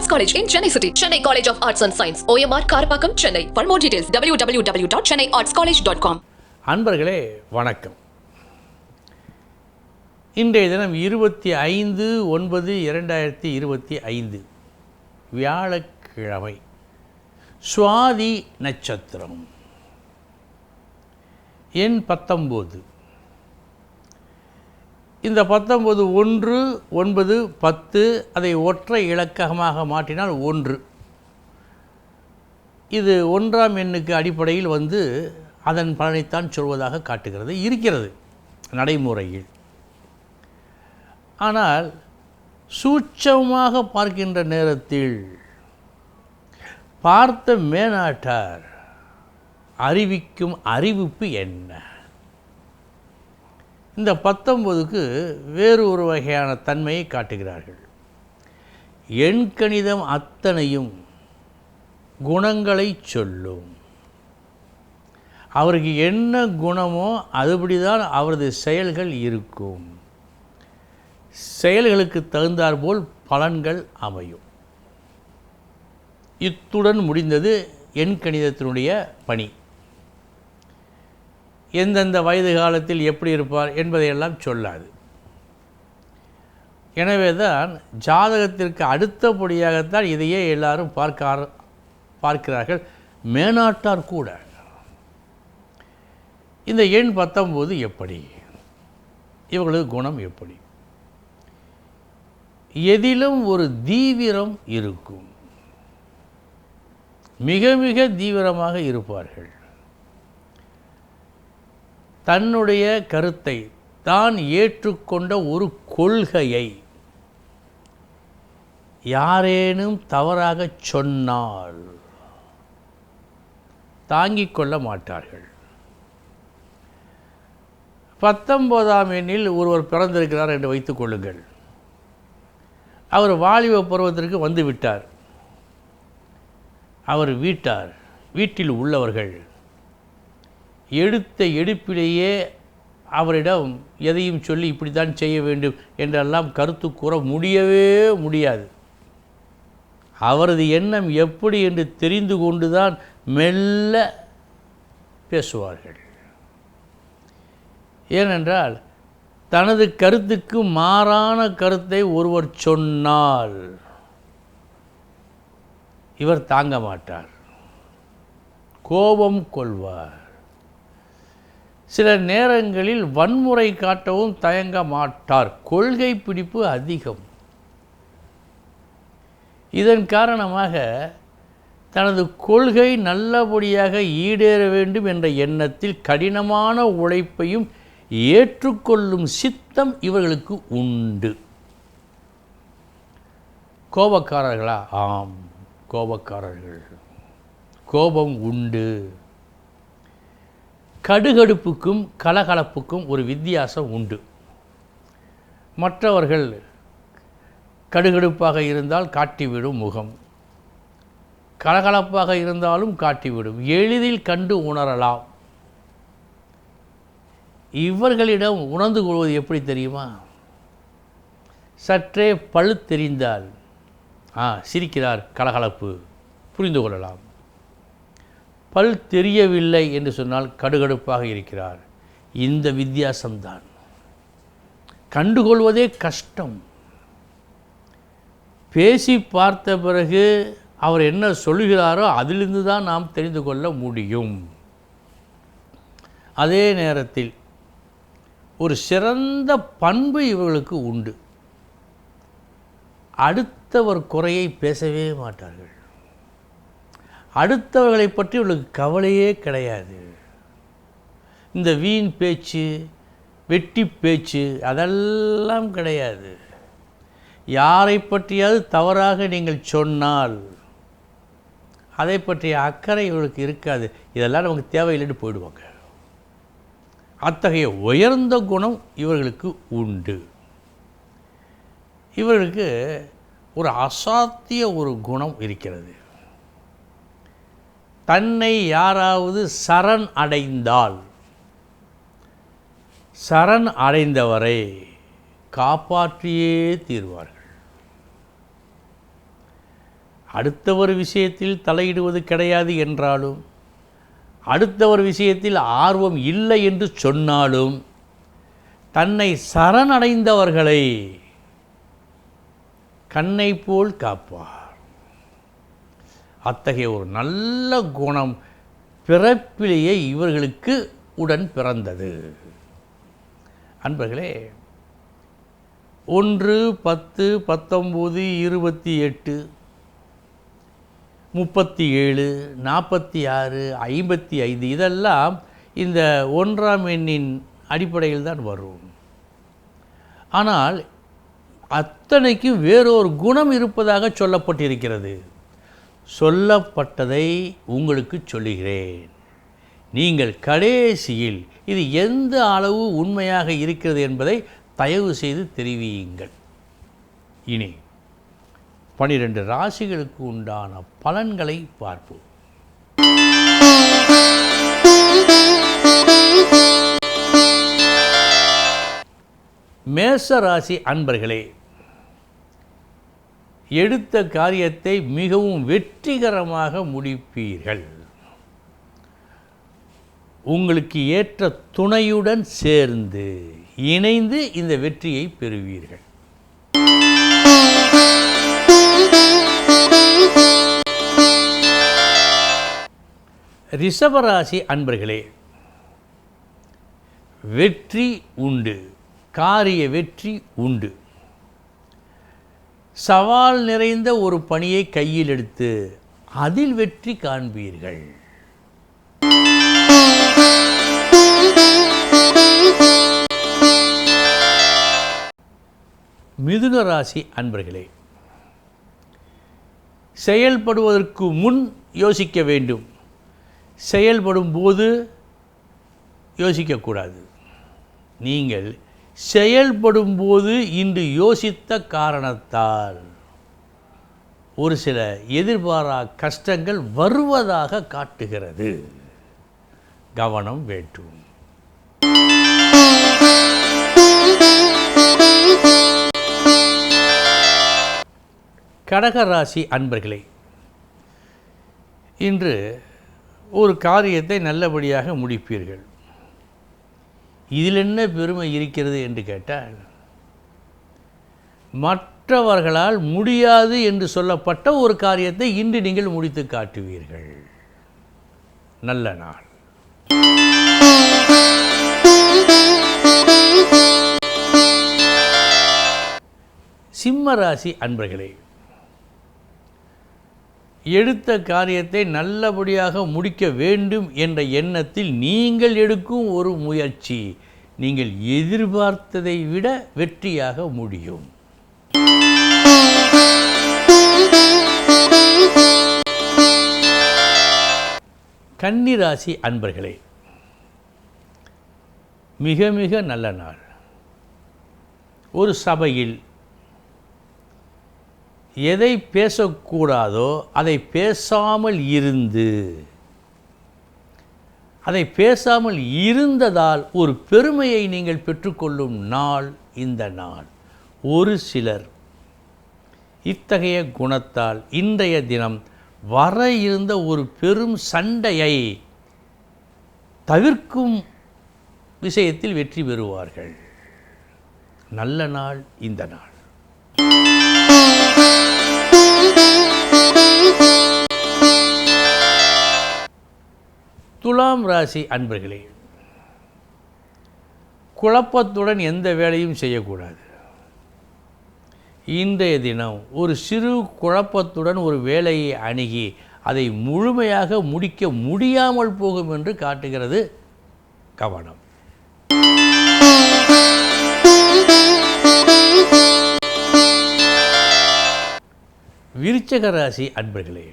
Arts college in Chennai city Chennai college of arts and science OMR Karapakkam Chennai for more details W W W dot Chennai arts college dot com அன்பர்களே வணக்கம் இன்றைய தினம் இருபத்தி ஐந்து ஒன்பது இரண்டாயிரத்தி இருபத்தி ஐந்து வியாழக்கிழமை சுவாதி நட்சத்திரம் என் பத்தொம்போது இந்த பத்தொன்பது ஒன்று ஒன்பது பத்து அதை ஒற்றை இலக்கமாக மாற்றினால் ஒன்று. இது ஒன்றாம் எண்ணுக்கு அடிப்படையில் வந்து அதன் பலனைத்தான் சொல்வதாக காட்டுகிறது இருக்கிறது நடைமுறையில். ஆனால் சூட்சமாக பார்க்கின்ற நேரத்தில் பார்த்த மேனாட்டார் அறிவிக்கும் அறிவிப்பு என்ன? இந்த பத்தொன்பதுக்கு வேறு ஒரு வகையான தன்மையை காட்டுகிறார்கள். எண்கணிதம் அத்தனையும் குணங்களை சொல்லும். அவருக்கு என்ன குணமோ அதுபடி தான் அவரது செயல்கள் இருக்கும். செயல்களுக்கு தகுந்தாற்போல் பலன்கள் அமையும். இத்துடன் முடிந்தது எண் கணிதத்தினுடைய பணி. எந்தெந்த வயது காலத்தில் எப்படி இருப்பார் என்பதையெல்லாம் சொல்லாது. எனவே தான் ஜாதகத்திற்கு அடுத்தபடியாகத்தான் இதையே எல்லாரும் பார்க்க பார்க்கிறார்கள். மேனாட்டார் கூட. இந்த எண் பத்தொம்போது எப்படி? இவர்களது குணம் எப்படி? எதிலும் ஒரு தீவிரம் இருக்கும். மிக மிக தீவிரமாக இருப்பார்கள். தன்னுடைய கருத்தை தான் ஏற்றுக்கொண்ட ஒரு கொள்கையை யாரேனும் தவறாக சொன்னால் தாங்கிக் கொள்ள மாட்டார்கள். பத்தொம்போதாம் எண்ணில் ஒருவர் பிறந்திருக்கிறார் என்று வைத்துக் கொள்ளுங்கள். அவர் வாலிப பருவத்திற்கு வந்துவிட்டார் அவர் வீட்டார் வீட்டில் உள்ளவர்கள். எடுத்த எடுப்பிலேயே அவரிடம் எதையும் சொல்லி இப்படித்தான் செய்ய வேண்டும் என்றெல்லாம் கருத்து கூற முடியவே முடியாது. அவரது எண்ணம் எப்படி என்று தெரிந்து கொண்டு தான் மெல்ல பேசுவார்கள். ஏனென்றால் தனது கருத்துக்கு மாறான கருத்தை ஒருவர் சொன்னால் இவர் தாங்க மாட்டார். கோபம் கொள்வார். சில நேரங்களில் வன்முறை காட்டவும் தயங்க மாட்டார். கொள்கை பிடிப்பு அதிகம். இதன் காரணமாக தனது கொள்கை நல்லபடியாக ஈடேற வேண்டும் என்ற எண்ணத்தில் கடினமான உழைப்பையும் ஏற்றுக்கொள்ளும் சித்தம் இவர்களுக்கு உண்டு. கோபக்காரர்களா? ஆம் கோபக்காரர்கள். கோபம் உண்டு. கடுகடுப்புக்கும் கலகலப்புக்கும் ஒரு வித்தியாசம் உண்டு. மற்றவர்கள் கடுகடுப்பாக இருந்தால் காட்டிவிடும் முகம். கலகலப்பாக இருந்தாலும் காட்டிவிடும். எளிதில் கண்டு உணரலாம். இவர்களிடம் உணர்ந்து கொள்வது எப்படி தெரியுமா? சற்றே பழு தெரிந்தால் ஆ சிரிக்கிறார் கலகலப்பு. புரிந்து கொள்ளலாம். பல் தெரியவில்லை என்று சொன்னால் கடுகடுப்பாக இருக்கிறார். இந்த வித்தியாசம்தான். கண்டுகொள்வதே கஷ்டம். பேசி பார்த்த பிறகு அவர் என்ன சொல்கிறாரோ அதிலிருந்து தான் நாம் தெரிந்து கொள்ள முடியும். அதே நேரத்தில் ஒரு சிறந்த பண்பு இவர்களுக்கு உண்டு. அடுத்தவர் குறையை பேசவே மாட்டார்கள். அடுத்தவர்களை பற்றி உங்களுக்கு கவலையே கிடையாது. இந்த வீண் பேச்சு வெட்டி பேச்சு அதெல்லாம் கிடையாது. யாரை பற்றியாவது தவறாக நீங்கள் சொன்னால் அதை பற்றிய அக்கறை இவர்களுக்கு இருக்காது. இதெல்லாம் நமக்கு தேவையில்லைன்னு போயிடுவாங்க. அத்தகைய உயர்ந்த குணம் இவர்களுக்கு உண்டு. இவர்களுக்கு ஒரு அசாத்திய ஒரு குணம் இருக்கிறது. தன்னை யாராவது சரண் அடைந்தால் சரண் அடைந்தவரை காப்பாற்றியே தீர்வார்கள். அடுத்தவர் விஷயத்தில் தலையிடுவது கிடையாது என்றாலும் அடுத்தவர் விஷயத்தில் ஆர்வம் இல்லை என்று சொன்னாலும் தன்னை சரணடைந்தவர்களை கண்ணை போல் காப்பார். அத்தகைய ஒரு நல்ல குணம் பிறப்பிலேயே இவர்களுக்கு உடன் பிறந்தது. அன்பர்களே ஒன்று பத்து பத்தொம்போது இருபத்தி எட்டு முப்பத்தி ஏழு நாற்பத்தி ஆறு ஐம்பத்தி ஐந்து இதெல்லாம் இந்த ஒன்றாம் எண்ணின் அடிப்படையில் தான் வரும். ஆனால் அத்தனைக்கும் வேறொரு குணம் இருப்பதாக சொல்லப்பட்டிருக்கிறது. சொல்லப்பட்டதை உங்களுக்கு சொல்லுகிறேன். நீங்கள் கடைசியில் இது எந்த அளவு உண்மையாக இருக்கிறது என்பதை தயவு செய்து தெரிவியுங்கள். இனி பனிரெண்டு ராசிகளுக்கு உண்டான பலன்களை பார்ப்போம். மேச ராசி அன்பர்களே எடுத்த காரியத்தை மிகவும் வெற்றிகரமாக முடிப்பீர்கள். உங்களுக்கு ஏற்ற துணையுடன் சேர்ந்து இணைந்து இந்த வெற்றியை பெறுவீர்கள். ரிஷபராசி அன்பர்களே வெற்றி உண்டு காரிய வெற்றி உண்டு. சவால் நிறைந்த ஒரு பணியை கையில் எடுத்து அதில் வெற்றி காண்பீர்கள். மிதுன ராசி அன்பர்களே செயல்படுவதற்கு முன் யோசிக்க வேண்டும். செயல்படும் போது யோசிக்கக்கூடாது. நீங்கள் செயல்படும்போது இன்று யோசித்த காரணத்தால் ஒரு சில எதிர்பாரா கஷ்டங்கள் வருவதாக காட்டுகிறது. கவனம் வேண்டும் கடகராசி அன்பர்களே இன்று ஒரு காரியத்தை நல்லபடியாக முடிப்பீர்கள். இதில் என்ன பெருமை இருக்கிறது என்று கேட்டால் மற்றவர்களால் முடியாது என்று சொல்லப்பட்ட ஒரு காரியத்தை இன்று நீங்கள் முடித்து காட்டுவீர்கள். நல்ல நாள். சிம்ம ராசி அன்பர்களே எடுத்த காரியத்தை நல்லபடியாக முடிக்க வேண்டும் என்ற எண்ணத்தில் நீங்கள் எடுக்கும் ஒரு முயற்சி நீங்கள் எதிர்பார்த்ததை விட வெற்றியாக முடியும். கன்னிராசி அன்பர்களே மிக மிக நல்ல நாள். ஒரு சபையில் எதை பேசக்கூடாதோ அதை பேசாமல் இருந்து. அதை பேசாமல் இருந்ததால் ஒரு பெருமையை நீங்கள் பெற்றுக்கொள்ளும் நாள் இந்த நாள். ஒரு சிலர் இத்தகைய குணத்தால் இன்றைய தினம் வர இருந்த ஒரு பெரும் சண்டையை தவிர்க்கும் விஷயத்தில் வெற்றி பெறுவார்கள். நல்ல நாள் இந்த நாள். துலாம் ராசி அன்பர்களே குழப்பத்துடன் எந்த வேலையும் செய்யக்கூடாது. இன்றைய தினம் ஒரு சிறு குழப்பத்துடன் ஒரு வேலையை அணுகி அதை முழுமையாக முடிக்க முடியாமல் போகும் என்று காட்டுகிறது கவனம். விருச்சக ராசி அன்பர்களே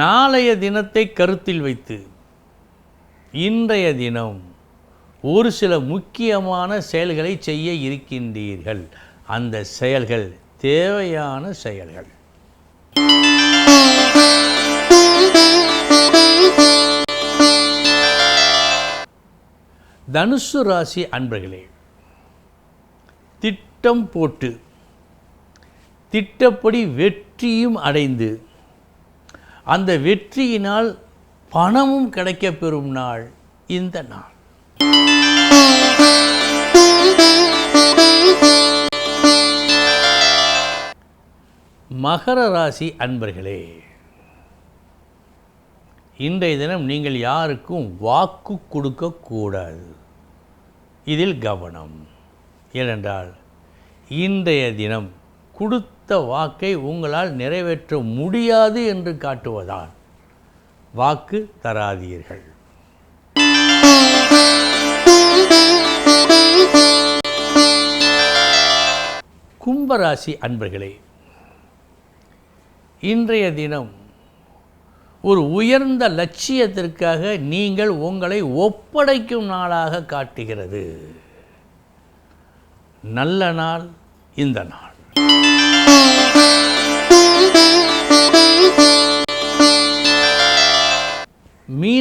நாளைய தினத்தை கருத்தில் வைத்து இன்றைய தினம் ஒரு சில முக்கியமான செயல்களை செய்ய இருக்கின்றீர்கள். அந்த செயல்கள் தேவையான செயல்கள். தனுசு ராசி அன்பர்களே திட்டம் போட்டு திட்டப்படி வெற்றியும் அடைந்து அந்த வெற்றியினால் பணமும் கிடைக்கப்பெறும் நாள் இந்த நாள். மகர ராசி அன்பர்களே இன்றைய தினம் நீங்கள் யாருக்கும் வாக்கு கொடுக்கக்கூடாது இதில் கவனம். ஏனென்றால் இன்றைய தினம் கொடுத்த வாக்கை உங்களால் நிறைவேற்ற முடியாது என்று காட்டுவதால் வாக்கு தராதீர்கள். கும்பராசி அன்பர்களே இன்றைய தினம் ஒரு உயர்ந்த லட்சியத்திற்காக நீங்கள் உங்களை ஒப்படைக்கும் நாளாக காட்டுகிறது. நல்ல நாள் இந்த நாள்.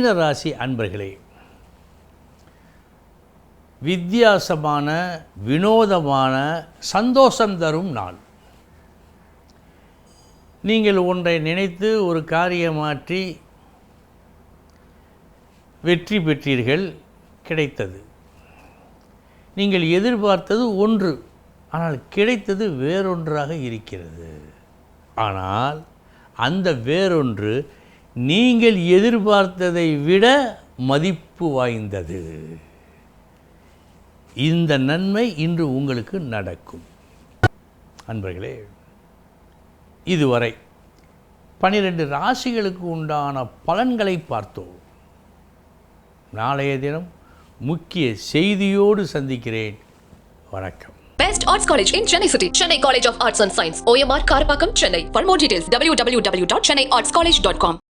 மீன ராசி அன்பர்களே வித்தியாசமான வினோதமான சந்தோஷம் தரும் நாள். நீங்கள் ஒன்றை நினைத்து ஒரு காரியமாற்றி வெற்றி பெற்றீர்கள் கிடைத்தது. நீங்கள் எதிர்பார்த்தது ஒன்று ஆனால் கிடைத்தது வேறொன்றாக இருக்கிறது. ஆனால் அந்த வேறொன்று நீங்கள் எதிர்பார்த்ததை விட மதிப்பு வாய்ந்தது இந்த நன்மை இன்று உங்களுக்கு நடக்கும் அன்பர்களே இதுவரை பனிரெண்டு ராசிகளுக்கு உண்டான பலன்களை பார்த்தோம் நாளைய தினம் முக்கிய செய்தியோடு சந்திக்கிறேன் வணக்கம் Best Arts College in Chennai City. Chennai College of Arts and Science. OMR Karapakam, Chennai. For more details, www.chennaiartscollege.com.